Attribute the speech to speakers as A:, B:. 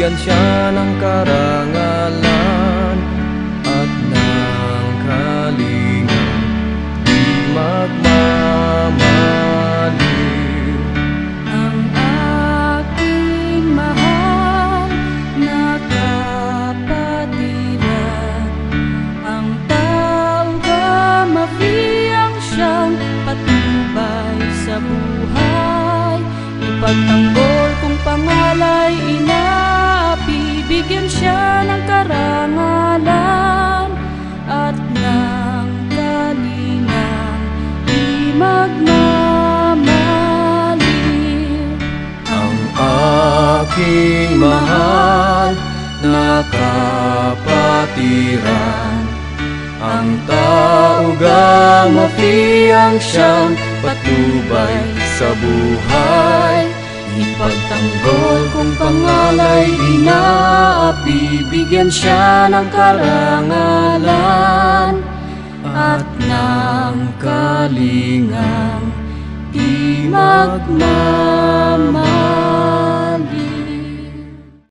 A: Bigyan siya ng karangalan At ng kalingang Di magmamaliw.
B: Ang aking mahal na kapatiran Ang tao ba mafiyang siyang patnubay sa buhay? Ipagtanggol
A: aking mahal na kapatiran. Ang tao gamafiyang siyang patnubay sa buhay. Ipagtanggol kung pangalay inaapi Bigyan siya ng karangalan At ng kalingang. Di magmamaliw